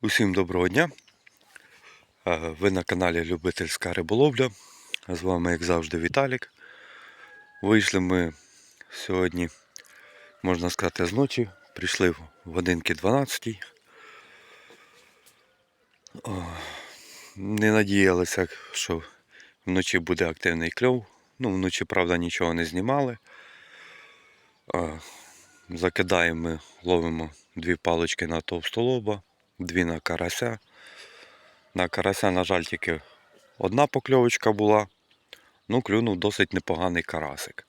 Усім доброго дня. Ви на каналі Любительська риболовля. З вами, як завжди, Віталік. Вийшли ми сьогодні, можна сказати, з ночі. Прийшли в годинки 12. Не надіялися, що вночі буде активний кльов. Ну, вночі, правда, нічого не знімали. Закидаємо ловимо дві палички на товстолоба, дві на карася. На карася, на жаль, тільки одна покльовочка була. Ну, клюнув досить непоганий карасик.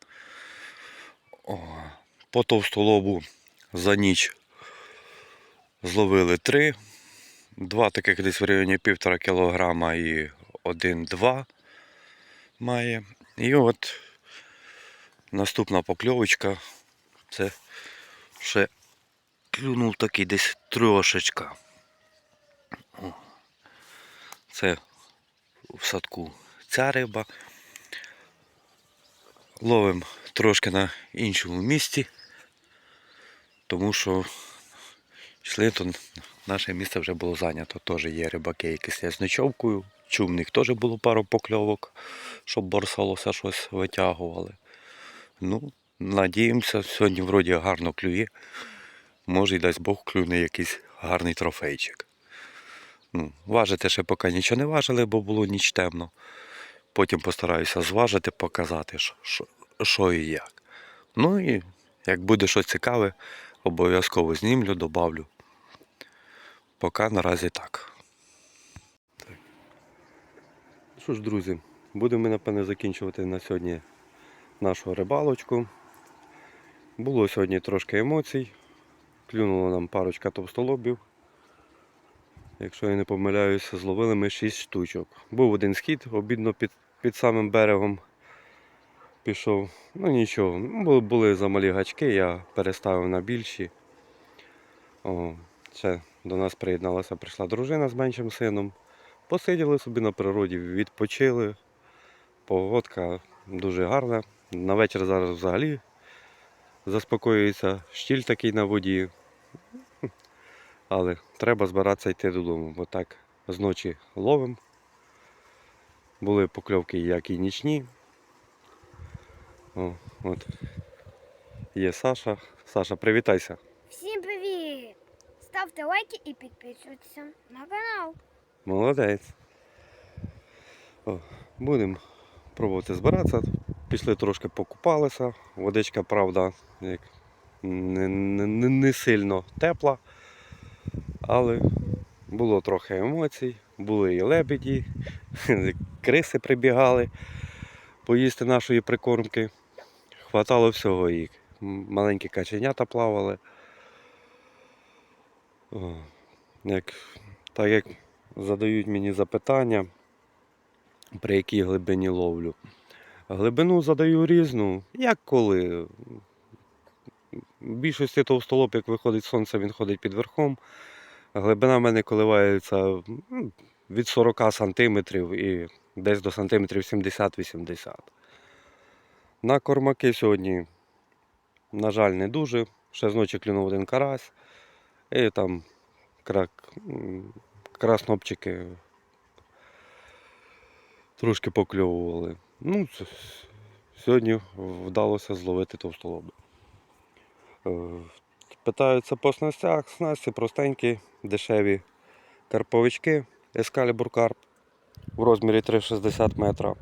О, по товстолобу за ніч зловили три. Два таких десь в районі півтора кілограма і один-два має. І от наступна покльовочка. Це ще клюнув такий десь трошечка. Це в садку ця риба. Ловимо трошки на іншому місці, тому що йшли, то наше місце вже було зайнято. Теж є рибаки, які з ночовкою. Чув, в них теж було пару покльовок, щоб борсалося щось витягували. Ну, надіємося, сьогодні вроді гарно клює. Може й дасть Бог клюне якийсь гарний трофейчик. Ну, важити ще поки нічого не важили, бо було ніч темно. Потім постараюся зважити, показати, що, що, і як. Ну і як буде щось цікаве, обов'язково знімлю, добавлю. Поки наразі так. так. Що ж, друзі, будемо, напевне, закінчувати на сьогодні нашу рибалочку. Було сьогодні трошки емоцій. Клюнуло нам парочка товстолобів. Якщо я не помиляюся, зловили ми 6 штучок. Був один схід, обідно під, під самим берегом пішов. Ну нічого, були, були замалі гачки, я переставив на більші. О, ще до нас приєдналася, прийшла дружина з меншим сином. Посиділи собі на природі, відпочили. Погодка дуже гарна. На вечір зараз взагалі заспокоюється, щіль такий на воді. Але треба збиратися йти додому, бо так зночі ловимо. Були покльовки як і нічні. О, от. Є Саша. Саша, привітайся. Всім привіт! Ставте лайки і підписуйтесь на канал. Молодець. О, будемо пробувати збиратися. Пішли трошки покупалися. Водичка, правда, як не, не- не сильно тепла. Але було трохи емоцій, були і лебеді, криси прибігали поїсти нашої прикормки. Хватало всього і маленькі каченята плавали. Як, так як задають мені запитання, при якій глибині ловлю. Глибину задаю різну, як коли. В більшості товстолоб, як виходить сонце, він ходить під верхом. Глибина в мене коливається від 40 сантиметрів і десь до сантиметрів 70-80. На кормаки сьогодні, на жаль, не дуже. Ще зночі клюнув один карась. І там краснопчики трошки покльовували. Ну, сьогодні вдалося зловити товстолоби. Питаються по снастях. Снасті простенькі, дешеві карповички Excalibur Carp в розмірі 3,60 метра.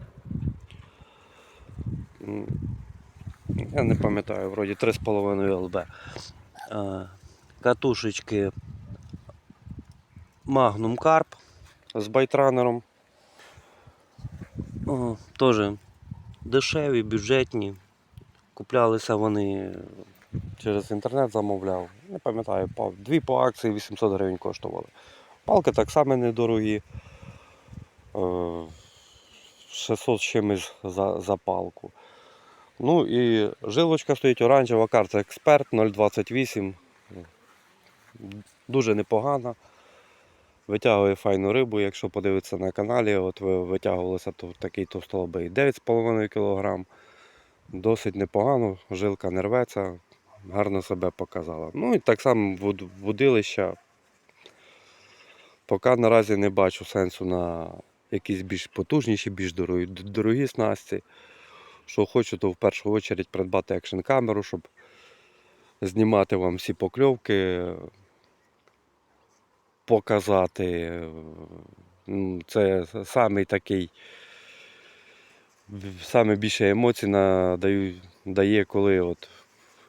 Я не пам'ятаю, вроді 3,5 ЛБ. Е, Катушечки Magnum Carp з байтранером. Теж дешеві, бюджетні. Куплялися вони через інтернет замовляв. Не пам'ятаю, дві по акції 800 гривень коштували. Палки так само недорогі. Е, 600 з чимось за, за палку. Ну і жилочка стоїть оранжева карта Експерт 028. Дуже непогана. Витягує файну рибу, якщо подивитися на каналі, от ви витягувалися то такий товстолобий 9,5 кг. Досить непогано, жилка не рветься, гарно себе показала. Ну і так само вудилища Поки наразі не бачу сенсу на якісь більш потужніші, більш дорогі, дорогі снасті. Що хочу, то в першу чергу придбати екшн камеру, щоб знімати вам всі покльовки, показати. Це самий такий, саме більше емоцій надаю, дає, коли от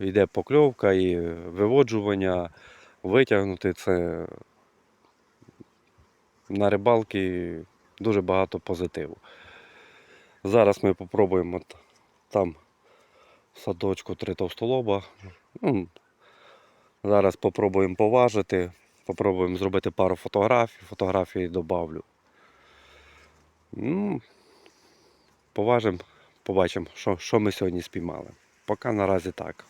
йде покльовка і виводжування, витягнути це на рибалки дуже багато позитиву. Зараз ми попробуємо там садочку три товстолоба. Ну, зараз попробуємо поважити, попробуємо зробити пару фотографій, фотографії добавлю. Ну, поважимо, побачимо, що, що ми сьогодні спіймали. Поки наразі так.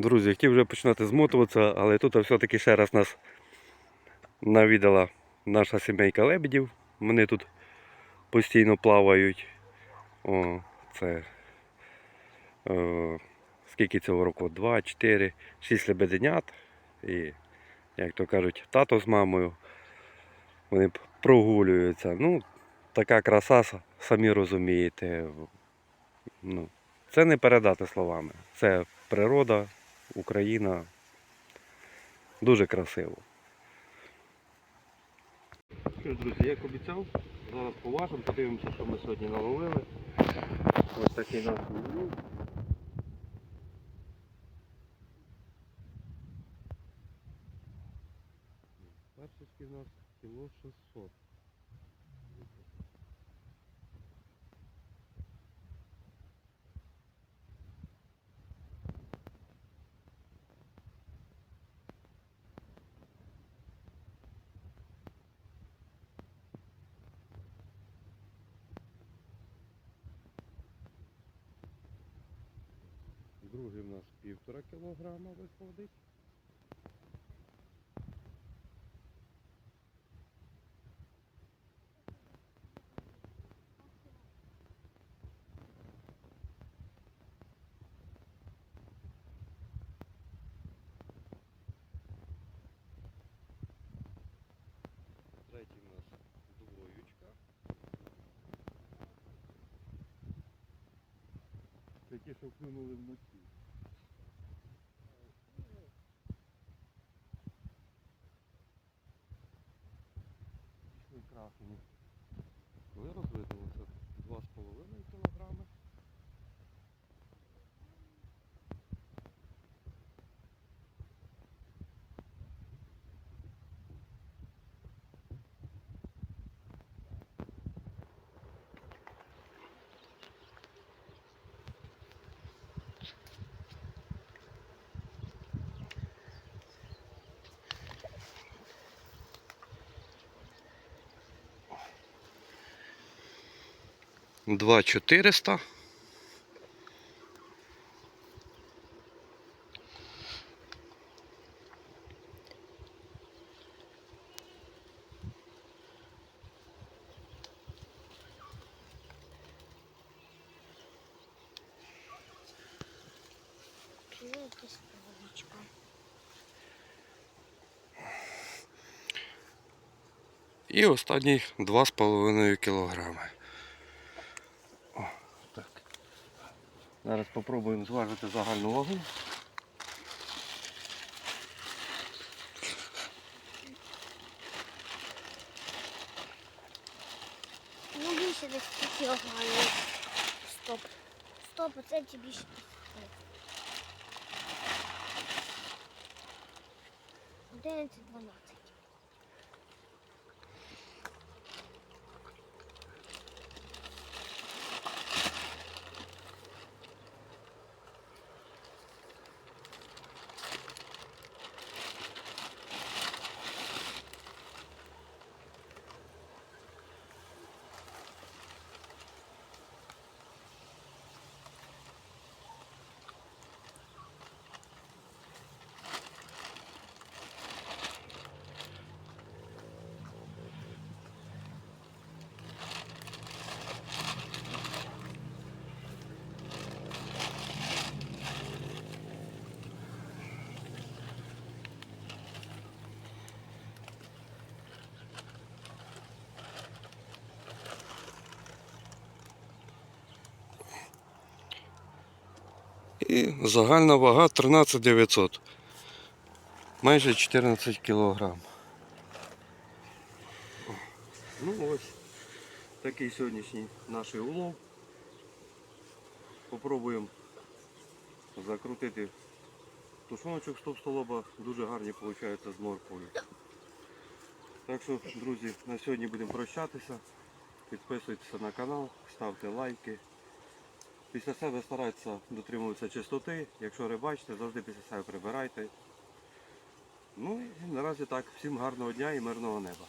Друзі, хотів вже починати змотуватися, але тут все-таки ще раз нас навідала наша сімейка лебедів. Вони тут постійно плавають. О, це е, скільки цього року? Два, чотири, шість лебеденят. І, як то кажуть, тато з мамою. Вони прогулюються. Ну, така краса, самі розумієте. Ну, це не передати словами. Це природа, Україна. Дуже красиво. Що ж, друзі, як обіцяв, зараз поважимо, подивимося, що ми сьогодні наловили. Ось такий наш улов. Перший у нас кіло 600. Другий у нас півтора кілограма виходить. Це що вплинули вночі. 2400. І останній 2,5 кілограми. Зараз спробуємо зважити загальну вагу. Ну, більше десь кілограмів. Стоп. Стоп, оце ті більше. 11-12. І загальна вага 13 900. Майже 14 кілограм. Ну ось такий сьогоднішній наш улов. Попробуємо закрутити тушоночок з товстолоба. Дуже гарні виходить з морквою. Так що, друзі, на сьогодні будемо прощатися. Підписуйтеся на канал, ставте лайки. Після себе старайтеся дотримуватися чистоти. Якщо рибачите, завжди після себе прибирайте. Ну і наразі так. Всім гарного дня і мирного неба.